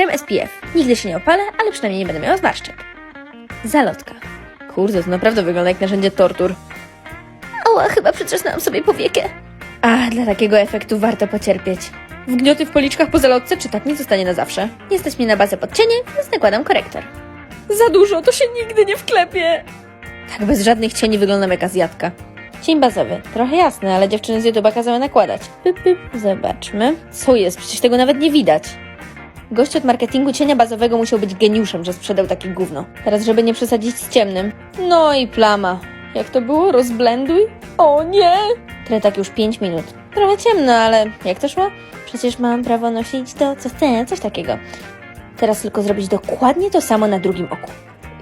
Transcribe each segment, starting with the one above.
krem SPF. Nigdy się nie opalę, ale przynajmniej nie będę miała zmarszczek. Zalotka. Kurde, to naprawdę wygląda jak narzędzie tortur. Ała, chyba przytrzasnęłam sobie powiekę. A, dla takiego efektu warto pocierpieć. Wgnioty w policzkach po zalotce, czy tak mi zostanie na zawsze? Nie mnie na bazę podcienie, więc nakładam korektor. Za dużo, to się nigdy nie wklepie. Tak bez żadnych cieni wyglądam jak azjatka. Cień bazowy. Trochę jasny, ale dziewczyny z YouTube'a kazały nakładać. Pyp, pyp. Zobaczmy. Co jest? Przecież tego nawet nie widać. Gość od marketingu cienia bazowego musiał być geniuszem, że sprzedał takie gówno. Teraz, żeby nie przesadzić z ciemnym. No i plama. Jak to było? Rozblenduj? O nie! Tretak już 5 minut. Trochę ciemno, ale jak to szło? Przecież mam prawo nosić to, co chcę, coś takiego. Teraz tylko zrobić dokładnie to samo na drugim oku.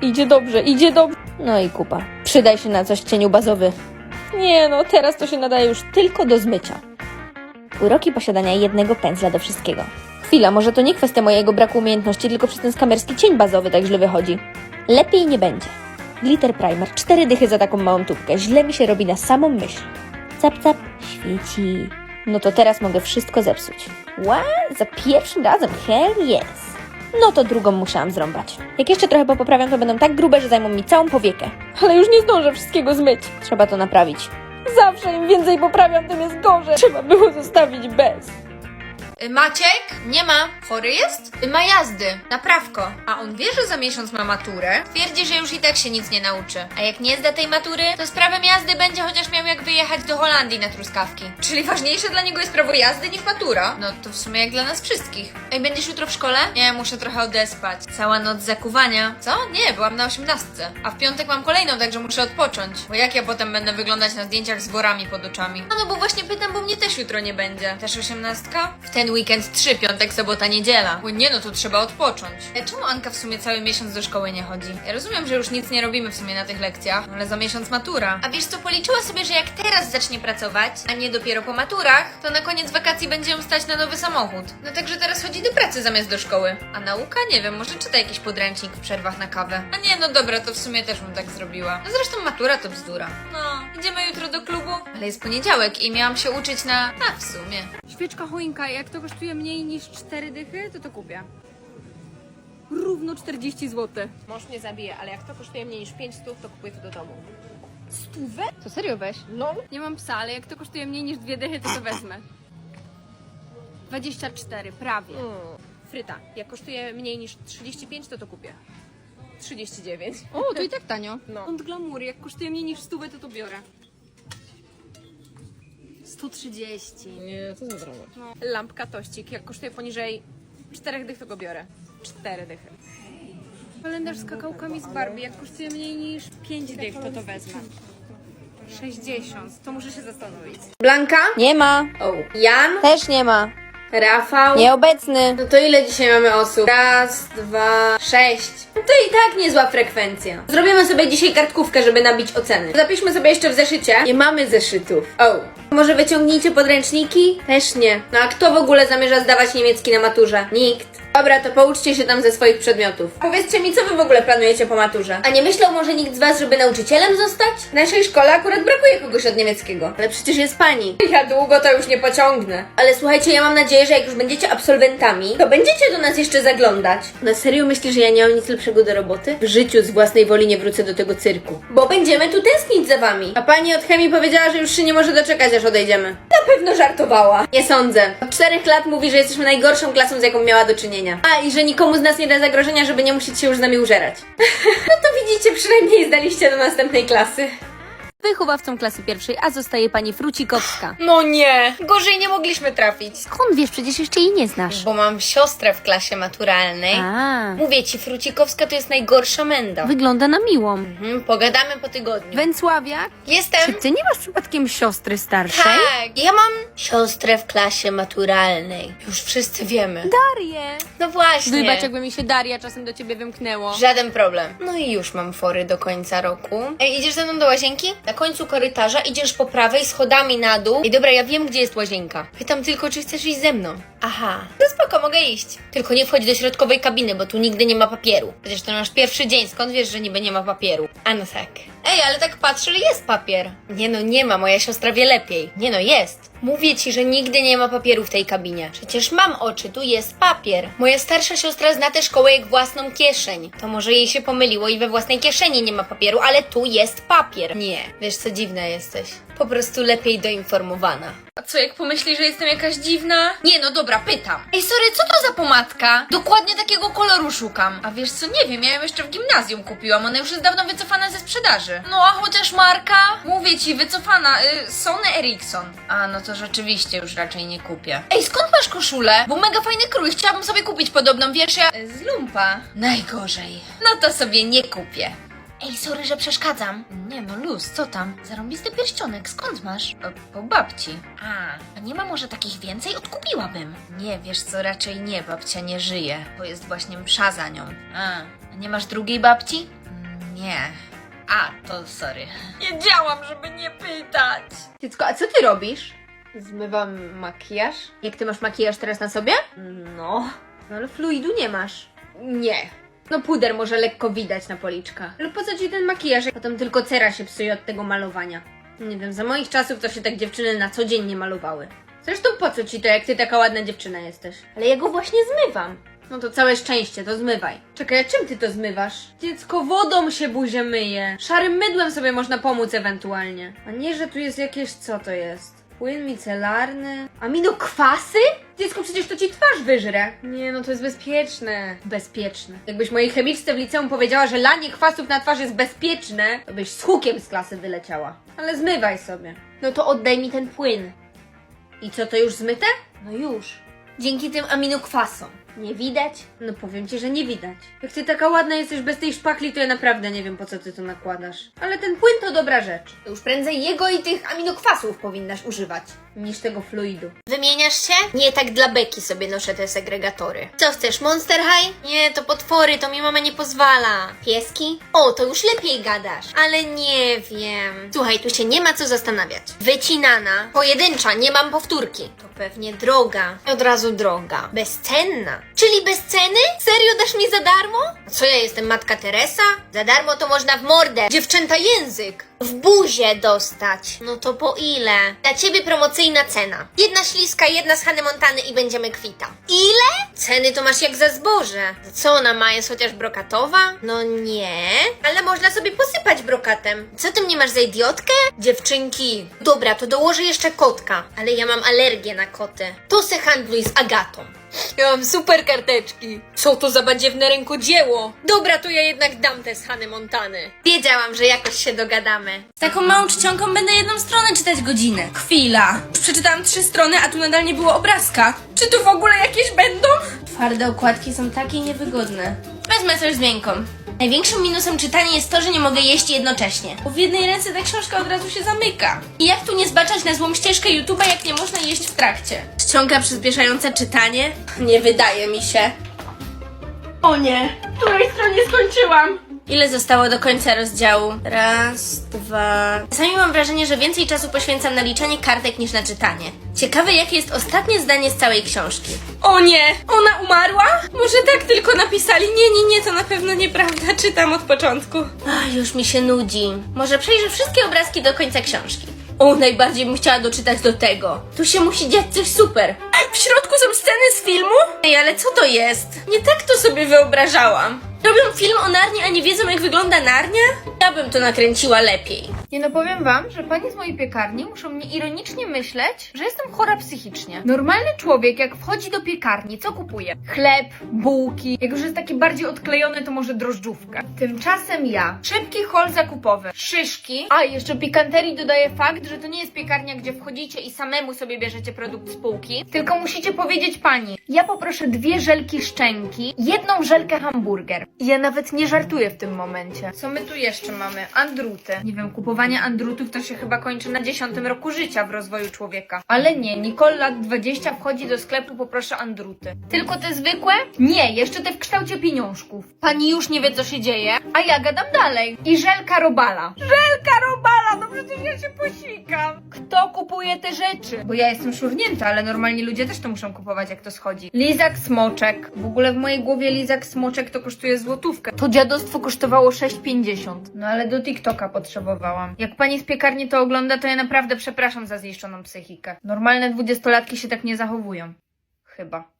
Idzie dobrze, idzie dobrze. No i kupa. Przydaj się na coś cieniu bazowy. Nie no, teraz to się nadaje już tylko do zmycia. Uroki posiadania jednego pędzla do wszystkiego. Chwila, może to nie kwestia mojego braku umiejętności, tylko przez ten skamerski cień bazowy tak źle wychodzi. Lepiej nie będzie. Glitter primer, cztery dychy za taką małą tubkę. Źle mi się robi na samą myśl. Cap, cap, świeci. No to teraz mogę wszystko zepsuć. What? Za pierwszym razem, hell yes. No to drugą musiałam zrąbać. Jak jeszcze trochę popoprawiam, to będą tak grube, że zajmą mi całą powiekę. Ale już nie zdążę wszystkiego zmyć. Trzeba to naprawić. Zawsze im więcej poprawiam, tym jest gorzej. Trzeba było zostawić bez. Y, Maciek? Nie ma. Chory jest? Y, Ma jazdy. Naprawko. A on wie, że za miesiąc ma maturę? Twierdzi, że już i tak się nic nie nauczy. A jak nie zda tej matury, to z prawem jazdy będzie chociaż miał jak wyjechać do Holandii na truskawki. Czyli ważniejsze dla niego jest prawo jazdy niż matura. No to w sumie jak dla nas wszystkich. Ej, będziesz jutro w szkole? Nie, muszę trochę odespać. Cała noc zakuwania. Co? Nie, byłam na osiemnastce. A w piątek mam kolejną, także muszę odpocząć. Bo jak ja potem będę wyglądać na zdjęciach z worami pod oczami? No, no bo właśnie pytam, bo mnie też jutro nie będzie. Też osiemnastka? W ten weekend trzy, piątek, sobota, niedziela. Bo nie no, to trzeba odpocząć. E, czemu Anka w sumie cały miesiąc do szkoły nie chodzi? Ja rozumiem, że już nic nie robimy w sumie na tych lekcjach, ale za miesiąc matura. A wiesz co, policzyła sobie, że jak teraz zacznie pracować, a nie dopiero po maturach, to na koniec wakacji będzie ją stać na nowy samochód. No także teraz chodzi do pracy zamiast do szkoły. A nauka? Nie wiem, może czyta jakiś podręcznik w przerwach na kawę. A nie, no dobra, to w sumie też bym tak zrobiła. No zresztą matura to bzdura. No, idziemy jutro do klubu, ale jest poniedziałek i miałam się uczyć na... A, w sumie. Świeczka choinka, jak to kosztuje mniej niż 4 dychy, to to kupię. Równo 40 zł. Mąż mnie zabije, ale jak to kosztuje mniej niż 5 stów, to kupuję to do domu. Stówę? To serio weź? No. Nie mam psa, ale jak to kosztuje mniej niż 2 dychy, to to wezmę. 24, prawie. Mm. Fryta, jak kosztuje mniej niż 35, to to kupię. 39. O, to i tak tanio. No. Kąt glamury, jak kosztuje mniej niż 100, to to biorę. 130. Nie, to za drogo. No. Lampka tościk, jak kosztuje poniżej 4 dych, to go biorę. 4 dychy. Kalendarz z kakałkami z Barbie, jak kosztuje mniej niż 5 dych, to to wezmę. 60, to muszę się zastanowić. Blanka? Nie ma. O. Jan? Też nie ma. Rafał? Nieobecny. No to ile dzisiaj mamy osób? Raz, dwa, sześć. No to i tak niezła frekwencja. Zrobimy sobie dzisiaj kartkówkę, żeby nabić oceny. Zapiszmy sobie jeszcze w zeszycie. Nie mamy zeszytów. O. Może wyciągnijcie podręczniki? Też nie. No a kto w ogóle zamierza zdawać niemiecki na maturze? Nikt. Dobra, to pouczcie się tam ze swoich przedmiotów. Powiedzcie mi, co wy w ogóle planujecie po maturze? A nie myślał może nikt z was, żeby nauczycielem zostać? W naszej szkole akurat brakuje kogoś od niemieckiego. Ale przecież jest pani. Ja długo to już nie pociągnę. Ale słuchajcie, ja mam nadzieję, że jak już będziecie absolwentami, to będziecie do nas jeszcze zaglądać. Na serio myślisz, że ja nie mam nic lepszego do roboty? W życiu z własnej woli nie wrócę do tego cyrku. Bo będziemy tu tęsknić za wami. A pani od chemii powiedziała, że już się nie może doczekać, aż odejdziemy. Na pewno żartowała. Nie sądzę. Od czterech lat mówi, że jesteśmy najgorszą klasą, z jaką miała do czynienia. A, i że nikomu z nas nie da zagrożenia, żeby nie musieć się już z nami użerać. no to widzicie, przynajmniej zdaliście do następnej klasy. Wychowawcą klasy pierwszej, a zostaje pani Frucikowska. No nie, gorzej nie mogliśmy trafić. Skąd wiesz, przecież jeszcze jej nie znasz. Bo mam siostrę w klasie maturalnej. A, Mówię ci, Frucikowska to jest najgorsza menda. wygląda na miłą. Mhm, pogadamy po tygodniu. Węcławiak? Jestem. Czy ty nie masz przypadkiem siostry starszej? Tak, ja mam siostrę w klasie maturalnej. Już wszyscy wiemy. Darię. No właśnie. Wybacz, jakby mi się Daria czasem do ciebie wymknęło. Żaden problem. No i już mam fory do końca roku. Ej, idziesz ze mną do łazienki? Na końcu korytarza idziesz po prawej schodami na dół. I dobra, ja wiem, gdzie jest łazienka. Pytam tylko, czy chcesz iść ze mną. Aha. No spoko, mogę iść. Tylko nie wchodź do środkowej kabiny, bo tu nigdy nie ma papieru. Przecież to nasz pierwszy dzień, skąd wiesz, że niby nie ma papieru? A no tak. Ej, ale tak patrzę, jest papier. Nie no, nie ma, moja siostra wie lepiej. Nie no, jest. Mówię ci, że nigdy nie ma papieru w tej kabinie. Przecież mam oczy, tu jest papier. Moja starsza siostra zna tę szkołę jak własną kieszeń. To może jej się pomyliło i we własnej kieszeni nie ma papieru, ale tu jest papier. Nie, wiesz co dziwna jesteś. Po prostu lepiej doinformowana. A co, jak pomyśli, że jestem jakaś dziwna? Nie, no dobra, pytam. Ej, sorry, co to za pomadka? Dokładnie takiego koloru szukam. A wiesz co, nie wiem, ja ją jeszcze w gimnazjum kupiłam, ona już jest dawno wycofana ze sprzedaży. No, a chociaż marka? Mówię ci, wycofana, y, Sony Ericsson. A, no to rzeczywiście już raczej nie kupię. Ej, skąd masz koszulę? Bo mega fajny krój, chciałabym sobie kupić podobną, wiesz, ja... Y, Z lumpa. Najgorzej. No to sobie nie kupię. Ej, sorry, że przeszkadzam. Nie no, luz, co tam? Zarąbisty pierścionek, skąd masz? Po, po babci. A, a nie ma może takich więcej? Odkupiłabym. Nie, wiesz co, raczej nie, babcia nie żyje, bo jest właśnie msza za nią. A, a nie masz drugiej babci? Mm, Nie. A, to sorry. Wiedziałam, żeby nie pytać. Dziecko, a co ty robisz? Zmywam makijaż? Jak ty masz makijaż teraz na sobie? No. No ale fluidu nie masz. Nie. No puder może lekko widać na policzkach. Ale po co ci ten makijaż? Potem tylko cera się psuje od tego malowania. Nie wiem, za moich czasów to się tak dziewczyny na co dzień nie malowały. Zresztą po co ci to, jak ty taka ładna dziewczyna jesteś? Ale ja go właśnie zmywam. No to całe szczęście, to zmywaj. Czekaj, a czym ty to zmywasz? Dziecko, wodą się buzię myje. Szarym mydłem sobie można pomóc ewentualnie. A nie, że tu jest jakieś, co to jest? Płyn micelarny? Aminokwasy? Dziecko, przecież to ci twarz wyżre. Nie, no to jest bezpieczne. Bezpieczne. Jakbyś mojej chemiczce w liceum powiedziała, że lanie kwasów na twarz jest bezpieczne, to byś z hukiem z klasy wyleciała. Ale zmywaj sobie. No to oddaj mi ten płyn. I co, to już zmyte? No już. Dzięki tym aminokwasom. Nie widać? No powiem ci, że nie widać. Jak ty taka ładna jesteś bez tej szpachli, to ja naprawdę nie wiem po co ty to nakładasz. Ale ten płyn to dobra rzecz. To już prędzej jego i tych aminokwasów powinnaś używać, niż tego fluidu. Wymieniasz się? Nie, tak dla beki sobie noszę te segregatory. Co chcesz, Monster High? Nie, to potwory, to mi mama nie pozwala. Pieski? O, to już lepiej gadasz. Ale nie wiem. Słuchaj, tu się nie ma co zastanawiać. Wycinana, pojedyncza, nie mam powtórki. To pewnie droga. Od razu droga. Bezcenna. Czyli bez ceny? Serio dasz mi za darmo? Co ja jestem, matka Teresa? Za darmo to można w mordę. Dziewczęta język. W buzie dostać. No to po ile? Dla ciebie promocyjna cena. Jedna śliska, jedna z Hany Montany i będziemy kwita. Ile? Ceny to masz jak za zboże. Co ona ma? Jest chociaż brokatowa? No nie. Ale można sobie posypać brokatem. Co ty mnie masz za idiotkę? Dziewczynki. Dobra, to dołożę jeszcze kotka. Ale ja mam alergię na koty. To se handluj z Agatą. Ja mam super karteczki. Co to za badziewne rękodzieło? Dobra, to ja jednak dam te z Hany Montany. Wiedziałam, że jakoś się dogadamy. Z taką małą czcionką będę jedną stronę czytać godzinę. Chwila. Przeczytałam trzy strony, a tu nadal nie było obrazka. Czy tu w ogóle jakieś będą? Twarde okładki są takie niewygodne. Wezmę coś z miękką. Największym minusem czytania jest to, że nie mogę jeść jednocześnie. Bo w jednej ręce ta książka od razu się zamyka. I jak tu nie zbaczać na złą ścieżkę YouTube'a, jak nie można jeść w trakcie? Ściąga przyspieszające czytanie? Nie wydaje mi się. O nie, w której stronie skończyłam? Ile zostało do końca rozdziału? Raz, dwa. Czasami mam wrażenie, że więcej czasu poświęcam na liczenie kartek niż na czytanie. Ciekawe, jakie jest ostatnie zdanie z całej książki. O nie! Ona umarła? Może tak tylko napisali? Nie, nie, nie, to na pewno nieprawda. Czytam od początku. Ach, już mi się nudzi. Może przejrzę wszystkie obrazki do końca książki. O, najbardziej bym chciała doczytać do tego. Tu się musi dziać coś super. W środku są sceny z filmu? Ej, ale co to jest? Nie tak to sobie wyobrażałam. Robią film o Narni, a nie wiedzą jak wygląda Narnia? Ja bym to nakręciła lepiej. Nie no powiem wam, że panie z mojej piekarni muszą mnie ironicznie myśleć, że jestem chora psychicznie. Normalny człowiek, jak wchodzi do piekarni, co kupuje? Chleb, bułki. Jak już jest taki bardziej odklejony, to może drożdżówkę. Tymczasem ja. Szybki hol zakupowy. Szyszki. A, jeszcze pikanterii dodaję fakt, że to nie jest piekarnia, gdzie wchodzicie i samemu sobie bierzecie produkt z półki, tylko musicie powiedzieć pani, ja poproszę dwie żelki szczęki, jedną żelkę hamburger. Ja nawet nie żartuję w tym momencie. Co my tu jeszcze mamy? Andruty. Nie wiem, kupowanie andrutów to się chyba kończy na dziesiątym roku życia w rozwoju człowieka. Ale nie, Nicole lat 20 wchodzi do sklepu, poproszę andruty. Tylko te zwykłe? Nie, jeszcze te w kształcie pieniążków. Pani już nie wie, co się dzieje, a ja gadam dalej. I żelka robala. Żelka robala no przecież ja się posikam. Kto kupuje te rzeczy? Bo ja jestem szurnięta, ale normalni ludzie też to muszą kupować, jak to schodzi. Lizak smoczek. W ogóle w mojej głowie lizak smoczek to kosztuje złotówkę. To dziadostwo kosztowało 6,50. No ale do TikToka potrzebowałam. Jak pani z piekarni to ogląda, to ja naprawdę przepraszam za zniszczoną psychikę. Normalne dwudziestolatki się tak nie zachowują. Chyba.